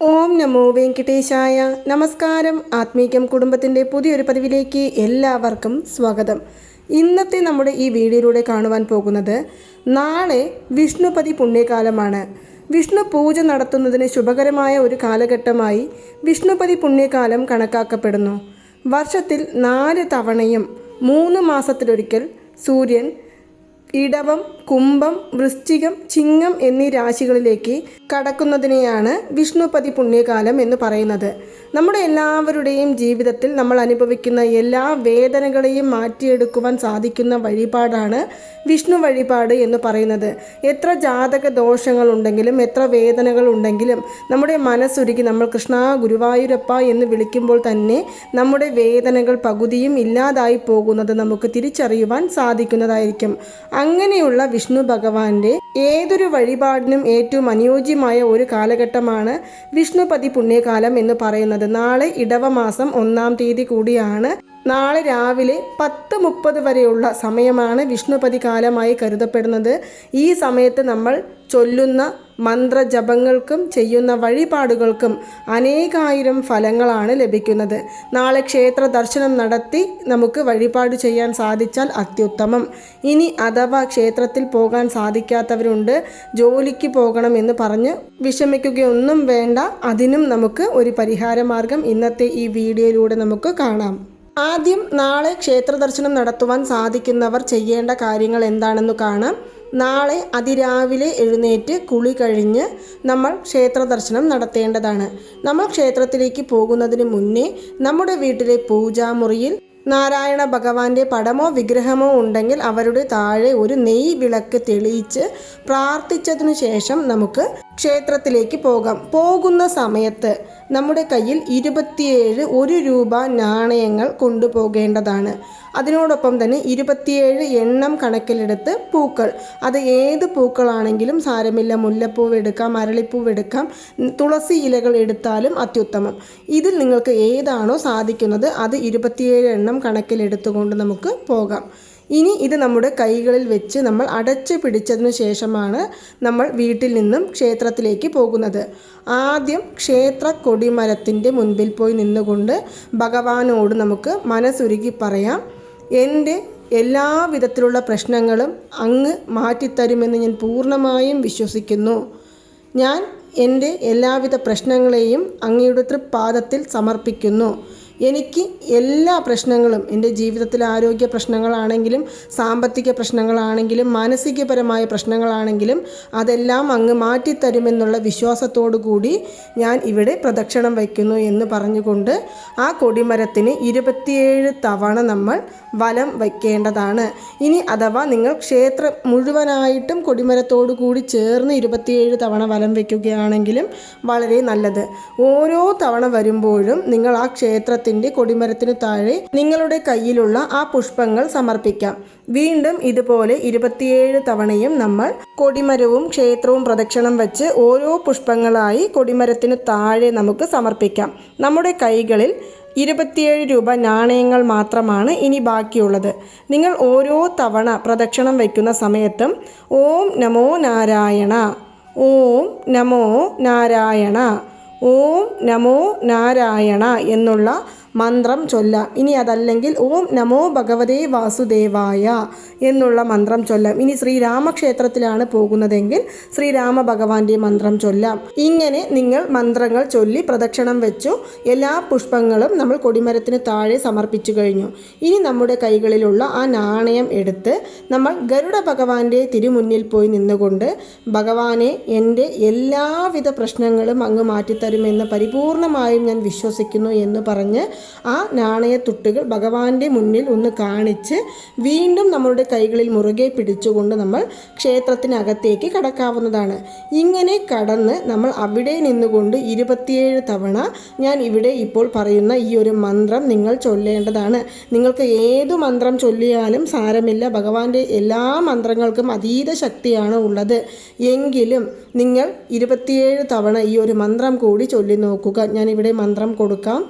ഓം നമോ വെങ്കിട്ടേശായ. നമസ്കാരം. ആത്മീകം കുടുംബത്തിന്റെ പുതിയൊരു പതിവിലേക്ക് എല്ലാവർക്കും സ്വാഗതം. ഇന്നത്തെ നമ്മുടെ ഈ വീഡിയോയിലൂടെ കാണുവാൻ പോകുന്നത് നാളെ വിഷ്ണുപതി പുണ്യകാലമാണ്. വിഷ്ണു പൂജ നടത്തുന്നതിന് ശുഭകരമായ ഒരു കാലഘട്ടമായി വിഷ്ണുപതി പുണ്യകാലം കണക്കാക്കപ്പെടുന്നു. വർഷത്തിൽ നാല് തവണയും മൂന്ന് മാസത്തിലൊരിക്കൽ സൂര്യൻ ഇടവം കുംഭം വൃശ്ചികം ചിങ്ങം എന്നീ രാശികളിലേക്ക് കടക്കുന്നതിനെയാണ് വിഷ്ണുപതി പുണ്യകാലം എന്ന് പറയുന്നത്. നമ്മുടെ എല്ലാവരുടെയും ജീവിതത്തിൽ നമ്മൾ അനുഭവിക്കുന്ന എല്ലാ വേദനകളെയും മാറ്റിയെടുക്കുവാൻ സാധിക്കുന്ന വഴിപാടാണ് വിഷ്ണു വഴിപാട് എന്ന് പറയുന്നത്. എത്ര ജാതക ദോഷങ്ങളുണ്ടെങ്കിലും എത്ര വേദനകൾ ഉണ്ടെങ്കിലും നമ്മുടെ മനസ്സുരുക്കി നമ്മൾ കൃഷ്ണ ഗുരുവായൂരപ്പ എന്ന് വിളിക്കുമ്പോൾ തന്നെ നമ്മുടെ വേദനകൾ പകുതിയും ഇല്ലാതായി പോകുന്നത് നമുക്ക് തിരിച്ചറിയുവാൻ സാധിക്കുന്നതായിരിക്കും. അങ്ങനെയുള്ള വിഷ്ണു ഭഗവാന്റെ ഏതൊരു വഴിപാടിനും ഏറ്റവും അനുയോജ്യമായ ഒരു കാലഘട്ടമാണ് വിഷ്ണുപതി പുണ്യകാലം എന്ന് പറയുന്നത്. നാളെ ഇടവമാസം ഒന്നാം തീയതി കൂടിയാണ്. നാളെ രാവിലെ പത്ത് മുപ്പത് വരെയുള്ള സമയമാണ് വിഷ്ണുപതി കാലമായി കരുതപ്പെടുന്നത്. ഈ സമയത്ത് നമ്മൾ ചൊല്ലുന്ന മന്ത്രജപങ്ങൾക്കും ചെയ്യുന്ന വഴിപാടുകൾക്കും അനേകായിരം ഫലങ്ങളാണ് ലഭിക്കുന്നത്. നാളെ ക്ഷേത്ര ദർശനം നടത്തി നമുക്ക് വഴിപാട് ചെയ്യാൻ സാധിച്ചാൽ അത്യുത്തമം. ഇനി അഥവാ ക്ഷേത്രത്തിൽ പോകാൻ സാധിക്കാത്തവരുണ്ട് ജോലിക്ക് പോകണം എന്ന് പറഞ്ഞ് വിഷമിക്കുകയൊന്നും വേണ്ട. അതിനും നമുക്ക് ഒരു പരിഹാരമാർഗം ഇന്നത്തെ ഈ വീഡിയോയിലൂടെ നമുക്ക് കാണാം. ആദ്യം നാളെ ക്ഷേത്ര ദർശനം നടത്തുവാൻ സാധിക്കുന്നവർ ചെയ്യേണ്ട കാര്യങ്ങൾ എന്താണെന്ന് കാണാം. നാളെ അതിരാവിലെ എഴുന്നേറ്റ് കുളി കഴിഞ്ഞ് നമ്മൾ ക്ഷേത്ര ദർശനം നടത്തേണ്ടതാണ്. നമ്മൾ ക്ഷേത്രത്തിലേക്ക് പോകുന്നതിന് മുന്നേ നമ്മുടെ വീട്ടിലെ പൂജാമുറിയിൽ നാരായണ ഭഗവാന്റെ പടമോ വിഗ്രഹമോ ഉണ്ടെങ്കിൽ അവരുടെ താഴെ ഒരു നെയ് വിളക്ക് തെളിയിച്ച് പ്രാർത്ഥിച്ചതിനു ശേഷം നമുക്ക് ക്ഷേത്രത്തിലേക്ക് പോകാം. പോകുന്ന സമയത്ത് നമ്മുടെ കയ്യിൽ ഇരുപത്തിയേഴ് ഒരു രൂപ നാണയങ്ങൾ കൊണ്ടുപോകേണ്ടതാണ്. അതിനോടൊപ്പം തന്നെ ഇരുപത്തിയേഴ് എണ്ണം കണക്കിലെടുത്ത് പൂക്കൾ. അത് ഏത് പൂക്കളാണെങ്കിലും സാരമില്ല. മുല്ലപ്പൂവ് എടുക്കാം അരളിപ്പൂവ് എടുക്കാം തുളസി ഇലകൾ എടുത്താലും അത്യുത്തമം. ഇതിൽ നിങ്ങൾക്ക് ഏതാണോ സാധിക്കുന്നത് അത് ഇരുപത്തിയേഴ് എണ്ണം കണക്കിലെടുത്തുകൊണ്ട് നമുക്ക് പോകാം. ഇനി ഇത് നമ്മുടെ കൈകളിൽ വെച്ച് നമ്മൾ അടച്ചു പിടിച്ചതിനു ശേഷമാണ് നമ്മൾ വീട്ടിൽ നിന്നും ക്ഷേത്രത്തിലേക്ക് പോകുന്നത്. ആദ്യം ക്ഷേത്ര കൊടിമരത്തിന്റെ മുൻപിൽ പോയി നിന്നുകൊണ്ട് ഭഗവാനോട് നമുക്ക് മനസ്സുരുകി പറയാം എന്റെ എല്ലാ വിധത്തിലുള്ള പ്രശ്നങ്ങളും അങ്ങ് മാറ്റിത്തരുമെന്ന് ഞാൻ പൂർണമായും വിശ്വസിക്കുന്നു. ഞാൻ എന്റെ എല്ലാവിധ പ്രശ്നങ്ങളെയും അങ്ങയുടെ തൃപ്പാദത്തിൽ സമർപ്പിക്കുന്നു. എനിക്ക് എല്ലാ പ്രശ്നങ്ങളും എന്റെ ജീവിതത്തിലെ ആരോഗ്യ പ്രശ്നങ്ങളാണെങ്കിലും സാമ്പത്തിക പ്രശ്നങ്ങളാണെങ്കിലും മാനസികപരമായ പ്രശ്നങ്ങളാണെങ്കിലും അതെല്ലാം അങ്ങ് മാറ്റിത്തരുമെന്നുള്ള വിശ്വാസത്തോടു കൂടി ഞാൻ ഇവിടെ പ്രദക്ഷിണം വയ്ക്കുന്നു എന്ന് പറഞ്ഞുകൊണ്ട് ആ കൊടിമരത്തിന് ഇരുപത്തിയേഴ് തവണ നമ്മൾ വലം വയ്ക്കേണ്ടതാണ്. ഇനി അഥവാ നിങ്ങൾ ക്ഷേത്രം മുഴുവനായിട്ടും കൊടിമരത്തോടു കൂടി ചേർന്ന് ഇരുപത്തിയേഴ് തവണ വലം വയ്ക്കുകയാണെങ്കിലും വളരെ നല്ലത്. ഓരോ തവണ വരുമ്പോഴും നിങ്ങൾ ആ ക്ഷേത്രത്തിൽ ക്ഷേത്രത്തിന്റെ കൊടിമരത്തിനു താഴെ നിങ്ങളുടെ കയ്യിലുള്ള ആ പുഷ്പങ്ങൾ സമർപ്പിക്കാം. വീണ്ടും ഇതുപോലെ ഇരുപത്തിയേഴ് തവണയും നമ്മൾ കൊടിമരവും ക്ഷേത്രവും പ്രദക്ഷിണം വെച്ച് ഓരോ പുഷ്പങ്ങളായി കൊടിമരത്തിന് താഴെ നമുക്ക് സമർപ്പിക്കാം. നമ്മുടെ കൈകളിൽ ഇരുപത്തിയേഴ് രൂപ നാണയങ്ങൾ മാത്രമാണ് ഇനി ബാക്കിയുള്ളത്. നിങ്ങൾ ഓരോ തവണ പ്രദക്ഷിണം വയ്ക്കുന്ന സമയത്തും ഓം നമോ നാരായണ ഓം നമോ നാരായണ. ഓം നമോ നാരായണ എന്നുള്ള മന്ത്രം ചൊല്ലാം. ഇനി അതല്ലെങ്കിൽ ഓം നമോ ഭഗവതേ വാസുദേവായ എന്നുള്ള മന്ത്രം ചൊല്ലാം. ഇനി ശ്രീരാമക്ഷേത്രത്തിലാണ് പോകുന്നതെങ്കിൽ ശ്രീരാമ ഭഗവാന്റെ മന്ത്രം ചൊല്ലാം. ഇങ്ങനെ നിങ്ങൾ മന്ത്രങ്ങൾ ചൊല്ലി പ്രദക്ഷിണം വെച്ചു. എല്ലാ പുഷ്പങ്ങളും നമ്മൾ കൊടിമരത്തിന് താഴെ സമർപ്പിച്ചു കഴിഞ്ഞു. ഇനി നമ്മുടെ കൈകളിലുള്ള ആ നാണയം എടുത്ത് നമ്മൾ ഗരുഡ ഭഗവാന്റെ തിരുമുന്നിൽ പോയി നിന്നുകൊണ്ട് ഭഗവാനെ എന്റെ എല്ലാവിധ പ്രശ്നങ്ങളും അങ്ങ് മാറ്റിത്തരുമെന്ന് പരിപൂർണമായും ഞാൻ വിശ്വസിക്കുന്നു എന്ന് പറഞ്ഞ് ആ നാണയത്തുട്ടുകൾ ഭഗവാന്റെ മുന്നിൽ ഒന്ന് കാണിച്ച് വീണ്ടും നമ്മളുടെ കൈകളിൽ മുറുകെ പിടിച്ചുകൊണ്ട് നമ്മൾ ക്ഷേത്രത്തിനകത്തേക്ക് കടക്കാവുന്നതാണ്. ഇങ്ങനെ കടന്ന് നമ്മൾ അവിടെ നിന്നുകൊണ്ട് ഇരുപത്തിയേഴ് തവണ ഞാൻ ഇവിടെ ഇപ്പോൾ പറയുന്ന ഈ ഒരു മന്ത്രം നിങ്ങൾ ചൊല്ലേണ്ടതാണ്. നിങ്ങൾക്ക് ഏതു മന്ത്രം ചൊല്ലിയാലും സാരമില്ല. ഭഗവാന്റെ എല്ലാ മന്ത്രങ്ങൾക്കും അതീത ശക്തിയാണ് ഉള്ളത്. എങ്കിലും നിങ്ങൾ ഇരുപത്തിയേഴ് തവണ ഈ ഒരു മന്ത്രം കൂടി ചൊല്ലി നോക്കുക ഞാൻ ഇവിടെ മന്ത്രം കൊടുക്കാം.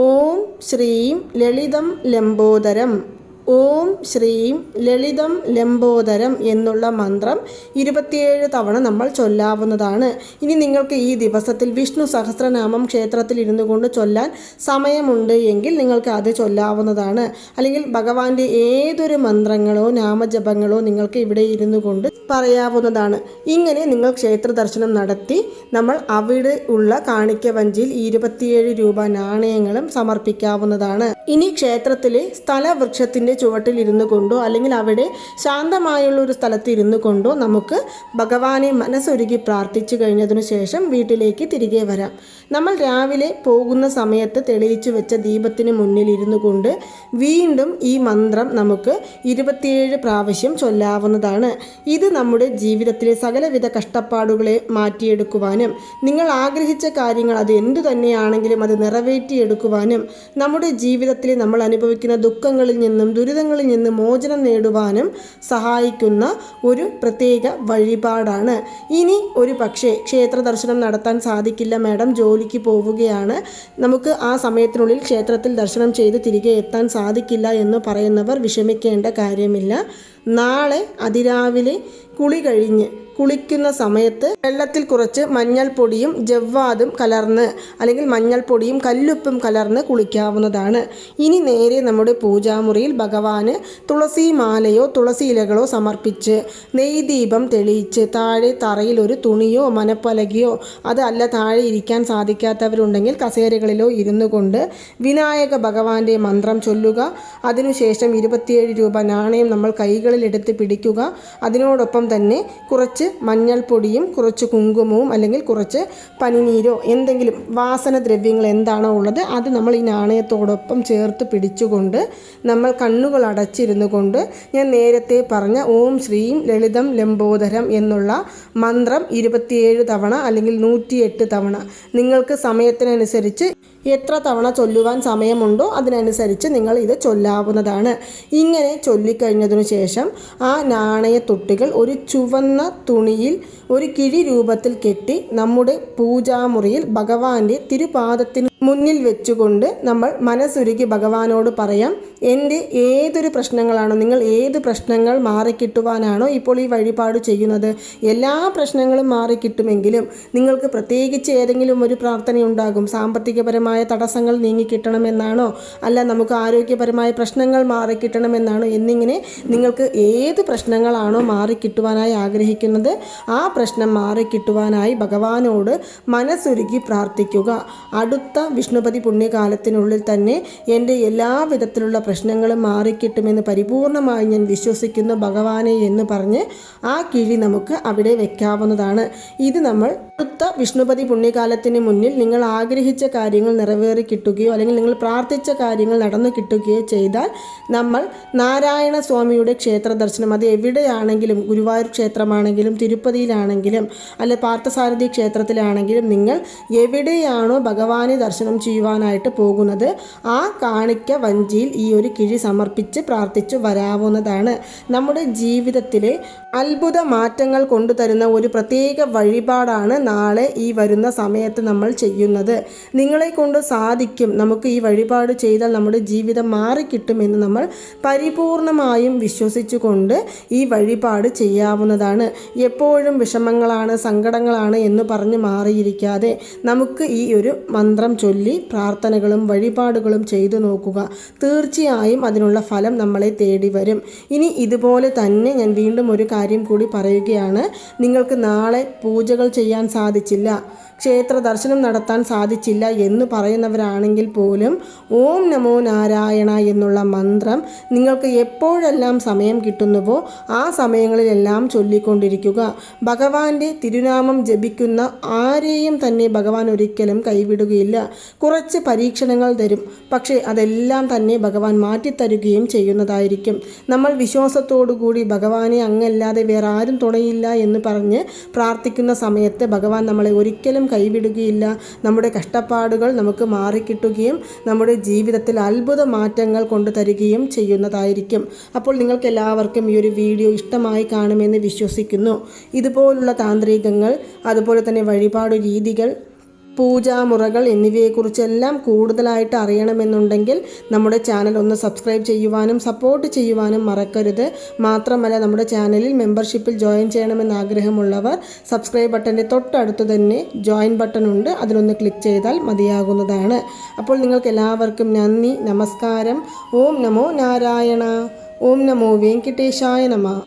ഓം ശ്രീം ലളിതം ലംബോദരം. ഓം ശ്രീം ലളിതം ലംബോദരം എന്നുള്ള മന്ത്രം ഇരുപത്തിയേഴ് തവണ നമ്മൾ ചൊല്ലാവുന്നതാണ്. ഇനി നിങ്ങൾക്ക് ഈ ദിവസത്തിൽ വിഷ്ണു സഹസ്രനാമം ക്ഷേത്രത്തിൽ ഇരുന്നു കൊണ്ട് ചൊല്ലാൻ സമയമുണ്ട് എങ്കിൽ നിങ്ങൾക്ക് അത് ചൊല്ലാവുന്നതാണ്. അല്ലെങ്കിൽ ഭഗവാന്റെ ഏതൊരു മന്ത്രങ്ങളോ നാമജപങ്ങളോ നിങ്ങൾക്ക് ഇവിടെ ഇരുന്നു കൊണ്ട് പറയാവുന്നതാണ്. ഇങ്ങനെ നിങ്ങൾ ക്ഷേത്ര ദർശനം നടത്തി നമ്മൾ അവിടെ ഉള്ള കാണിക്ക വഞ്ചിയിൽ ഇരുപത്തിയേഴ് രൂപ നാണയങ്ങളും സമർപ്പിക്കാവുന്നതാണ്. ഇനി ക്ഷേത്രത്തിലെ സ്ഥലവൃക്ഷത്തിന്റെ ചുവട്ടിൽ ഇരുന്നു കൊണ്ടോ അല്ലെങ്കിൽ അവിടെ ശാന്തമായുള്ള ഒരു സ്ഥലത്ത് ഇരുന്നു കൊണ്ടോ നമുക്ക് ഭഗവാനെ മനസ്സൊരുക്കി പ്രാർത്ഥിച്ചു കഴിഞ്ഞതിനു ശേഷം വീട്ടിലേക്ക് തിരികെ വരാം. നമ്മൾ രാവിലെ പോകുന്ന സമയത്ത് തെളിയിച്ചു വെച്ച ദീപത്തിന് മുന്നിൽ ഇരുന്നു കൊണ്ട് വീണ്ടും ഈ മന്ത്രം നമുക്ക് ഇരുപത്തിയേഴ് പ്രാവശ്യം ചൊല്ലാവുന്നതാണ്. ഇത് നമ്മുടെ ജീവിതത്തിലെ സകലവിധ കഷ്ടപ്പാടുകളെ മാറ്റിയെടുക്കുവാനും നിങ്ങൾ ആഗ്രഹിച്ച കാര്യങ്ങൾ അത് എന്തു തന്നെയാണെങ്കിലും അത് നിറവേറ്റിയെടുക്കുവാനും നമ്മുടെ ജീവിതത്തിൽ നമ്മൾ അനുഭവിക്കുന്ന ദുഃഖങ്ങളിൽ നിന്നും ദുരിതങ്ങളിൽ നിന്ന് മോചനം നേടുവാനും സഹായിക്കുന്ന ഒരു പ്രത്യേക വഴിപാടാണ്. ഇനി ഒരു പക്ഷേ ക്ഷേത്ര ദർശനം നടത്താൻ സാധിക്കില്ല. മാഡം ജോലിക്ക് പോവുകയാണ്. നമുക്ക് ആ സമയത്തിനുള്ളിൽ ക്ഷേത്രത്തിൽ ദർശനം ചെയ്ത് തിരികെ എത്താൻ സാധിക്കില്ല എന്ന് പറയുന്നവർ വിഷമിക്കേണ്ട കാര്യമില്ല. നാളെ അതിരാവിലെ കുളി കഴിഞ്ഞ് കുളിക്കുന്ന സമയത്ത് വെള്ളത്തിൽ കുറച്ച് മഞ്ഞൾപ്പൊടിയും ജവ്വാദും കലർന്ന് അല്ലെങ്കിൽ മഞ്ഞൾപ്പൊടിയും കല്ലുപ്പും കലർന്ന് കുളിക്കാവുന്നതാണ്. ഇനി നേരെ നമ്മുടെ പൂജാമുറിയിൽ ഭഗവാന് തുളസി മാലയോ തുളസി ഇലകളോ സമർപ്പിച്ച് നെയ്ദീപം തെളിയിച്ച് താഴെ തറയിൽ ഒരു തുണിയോ മനപ്പലകയോ അതല്ല താഴെ ഇരിക്കാൻ സാധിക്കാത്തവരുണ്ടെങ്കിൽ കസേരകളിലോ ഇരുന്നു കൊണ്ട് വിനായക ഭഗവാന്റെ മന്ത്രം ചൊല്ലുക. അതിനുശേഷം ഇരുപത്തിയേഴ് രൂപ നാണയം നമ്മൾ കൈകളിൽ എടുത്ത് പിടിക്കുക. അതിനോടൊപ്പം തന്നെ കുറച്ച് മഞ്ഞൾപ്പൊടിയും കുറച്ച് കുങ്കുമവും അല്ലെങ്കിൽ കുറച്ച് പനിനീരോ എന്തെങ്കിലും വാസനദ്രവ്യങ്ങൾ എന്താണോ ഉള്ളത് അത് നമ്മൾ ഈ നാണയത്തോടൊപ്പം ചേർത്ത് പിടിച്ചുകൊണ്ട് നമ്മൾ കണ്ണുകൾ അടച്ചിരുന്നു കൊണ്ട് ഞാൻ നേരത്തെ പറഞ്ഞ ഓം ശ്രീം ലളിതം ലംബോദരം എന്നുള്ള മന്ത്രം ഇരുപത്തിയേഴ് തവണ അല്ലെങ്കിൽ നൂറ്റിയെട്ട് തവണ. നിങ്ങൾക്ക് സമയത്തിനനുസരിച്ച് എത്ര തവണ ചൊല്ലുവാൻ സമയമുണ്ടോ അതിനനുസരിച്ച് നിങ്ങൾ ഇത് ചൊല്ലാവുന്നതാണ്. ഇങ്ങനെ ചൊല്ലിക്കഴിഞ്ഞതിനു ശേഷം ആ നാണയത്തൊട്ടികൾ ഒരു ചുവന്ന തുണിയിൽ ഒരു കിഴി രൂപത്തിൽ കെട്ടി നമ്മുടെ പൂജാമുറിയിൽ ഭഗവാന്റെ തിരുപാദത്തിന് മുന്നിൽ വെച്ചുകൊണ്ട് നമ്മൾ മനസ്സുരുക്കി ഭഗവാനോട് പറയാം എന്റെ ഏതൊരു പ്രശ്നങ്ങളാണോ നിങ്ങൾ ഏത് പ്രശ്നങ്ങൾ മാറിക്കിട്ടുവാനാണോ ഇപ്പോൾ ഈ വഴിപാട് ചെയ്യുന്നത്? എല്ലാ പ്രശ്നങ്ങളും മാറിക്കിട്ടുമെങ്കിലും നിങ്ങൾക്ക് പ്രത്യേകിച്ച് ഏതെങ്കിലും ഒരു പ്രാർത്ഥനയുണ്ടാകും. സാമ്പത്തികപരമായ തടസ്സങ്ങൾ നീങ്ങിക്കിട്ടണമെന്നാണോ? അല്ല നമുക്ക് ആരോഗ്യപരമായ പ്രശ്നങ്ങൾ മാറിക്കിട്ടണമെന്നാണോ? എന്നിങ്ങനെ നിങ്ങൾക്ക് ഏത് പ്രശ്നങ്ങളാണോ മാറിക്കിട്ടുവാനായി ആഗ്രഹിക്കുന്നത് ആ പ്രശ്നം മാറിക്കിട്ടുവാനായി ഭഗവാനോട് മനസ്സുരുക്കി പ്രാർത്ഥിക്കുക. അടുത്ത വിഷ്ണുപതി പുണ്യകാലത്തിനുള്ളിൽ തന്നെ എന്റെ എല്ലാ വിധത്തിലുള്ള പ്രശ്നങ്ങളും മാറിക്കിട്ടുമെന്ന് പരിപൂർണമായി ഞാൻ വിശ്വസിക്കുന്നു ഭഗവാനെ എന്ന് പറഞ്ഞ് ആ കിഴി നമുക്ക് അവിടെ വെക്കാവുന്നതാണ്. ഇത് നമ്മൾ അടുത്ത വിഷ്ണുപതി പുണ്യകാലത്തിന് മുന്നിൽ നിങ്ങൾ ആഗ്രഹിച്ച കാര്യങ്ങൾ നിറവേറി കിട്ടുകയോ അല്ലെങ്കിൽ നിങ്ങൾ പ്രാർത്ഥിച്ച കാര്യങ്ങൾ നടന്നു കിട്ടുകയോ ചെയ്താൽ നമ്മൾ നാരായണ സ്വാമിയുടെ ക്ഷേത്ര ദർശനം അത് എവിടെയാണെങ്കിലും ഗുരുവായൂർ ക്ഷേത്രമാണെങ്കിലും തിരുപ്പതിയിലാണെങ്കിലും അല്ലെ പാർത്ഥസാരഥി ക്ഷേത്രത്തിലാണെങ്കിലും നിങ്ങൾ എവിടെയാണോ ഭഗവാനെ ദർശനം ചെയ്യുവാനായിട്ട് പോകുന്നത്. ആ കാണിക്ക വഞ്ചിയിൽ ഈ ഒരു കിഴി സമർപ്പിച്ച് പ്രാർത്ഥിച്ചു വരാവുന്നതാണ്. നമ്മുടെ ജീവിതത്തിലെ അത്ഭുത മാറ്റങ്ങൾ കൊണ്ടുതരുന്ന ഒരു പ്രത്യേക വഴിപാടാണ് നാളെ ഈ വരുന്ന സമയത്ത് നമ്മൾ ചെയ്യുന്നത്. നിങ്ങളെ കൊണ്ട് സാധിക്കും. നമുക്ക് ഈ വഴിപാട് ചെയ്താൽ നമ്മുടെ ജീവിതം മാറിക്കിട്ടുമെന്ന് നമ്മൾ പരിപൂർണമായും വിശ്വസിച്ചുകൊണ്ട് ഈ വഴിപാട് ചെയ്യാവുന്നതാണ്. എപ്പോഴും വിഷമങ്ങളാണ് സങ്കടങ്ങളാണ് എന്ന് പറഞ്ഞ് മാറിയിരിക്കാതെ നമുക്ക് ഈ ഒരു മന്ത്രം ചൊല്ലി പ്രാർത്ഥനകളും വഴിപാടുകളും ചെയ്തു നോക്കുക. തീർച്ചയായും അതിനുള്ള ഫലം നമ്മളെ തേടി വരും. ഇനി ഇതുപോലെ തന്നെ ഞാൻ വീണ്ടും ഒരു കാര്യം കൂടി പറയുകയാണ്. നിങ്ങൾക്ക് നാളെ പൂജകൾ ചെയ്യാൻ സാധിച്ചില്ല. ക്ഷേത്ര ദർശനം നടത്താൻ സാധിച്ചില്ല എന്ന് പറയുന്നവരാണെങ്കിൽ പോലും ഓം നമോ നാരായണ എന്നുള്ള മന്ത്രം നിങ്ങൾക്ക് എപ്പോഴെല്ലാം സമയം കിട്ടുന്നുവോ ആ സമയങ്ങളിലെല്ലാം ചൊല്ലിക്കൊണ്ടിരിക്കുക. ഭഗവാന്റെ തിരുനാമം ജപിക്കുന്ന ആരെയും തന്നെ ഭഗവാൻ ഒരിക്കലും കൈവിടുകയില്ല. കുറച്ച് പരീക്ഷണങ്ങൾ തരും. പക്ഷേ അതെല്ലാം തന്നെ ഭഗവാൻ മാറ്റിത്തരുകയും ചെയ്യുന്നതായിരിക്കും. നമ്മൾ വിശ്വാസത്തോടുകൂടി ഭഗവാനെ അങ്ങല്ലാതെ വേറെ ആരും തുണയില്ല എന്ന് പറഞ്ഞ് പ്രാർത്ഥിക്കുന്ന സമയത്ത് ഭഗവാൻ നമ്മളെ ഒരിക്കലും കൈവിടുകയില്ല. നമ്മുടെ കഷ്ടപ്പാടുകൾ നമുക്ക് മാറിക്കിട്ടുകയും നമ്മുടെ ജീവിതത്തിൽ അത്ഭുത മാറ്റങ്ങൾ കൊണ്ടുതരികയും ചെയ്യുന്നതായിരിക്കും. അപ്പോൾ നിങ്ങൾക്ക് എല്ലാവർക്കും ഈ ഒരു വീഡിയോ ഇഷ്ടമായി കാണുമെന്ന് വിശ്വസിക്കുന്നു. ഇതുപോലുള്ള താന്ത്രികങ്ങൾ അതുപോലെ തന്നെ വഴിപാട് രീതികൾ പൂജാമുറകൾ എന്നിവയെക്കുറിച്ചെല്ലാം കൂടുതലായിട്ട് അറിയണമെന്നുണ്ടെങ്കിൽ നമ്മുടെ ചാനൽ ഒന്ന് സബ്സ്ക്രൈബ് ചെയ്യുവാനും സപ്പോർട്ട് ചെയ്യുവാനും മറക്കരുത്. മാത്രമല്ല നമ്മുടെ ചാനലിൽ മെമ്പർഷിപ്പിൽ ജോയിൻ ചെയ്യണമെന്ന് ആഗ്രഹമുള്ളവർ സബ്സ്ക്രൈബ് ബട്ടന്റെ തൊട്ടടുത്ത് തന്നെ ജോയിൻ ബട്ടൺ ഉണ്ട്. അതിലൊന്ന് ക്ലിക്ക് ചെയ്താൽ മതിയാകുന്നതാണ്. അപ്പോൾ നിങ്ങൾക്ക് എല്ലാവർക്കും നന്ദി നമസ്കാരം. ഓം നമോ നാരായണ. ഓം നമോ വെങ്കിട്ടേശായ നമ.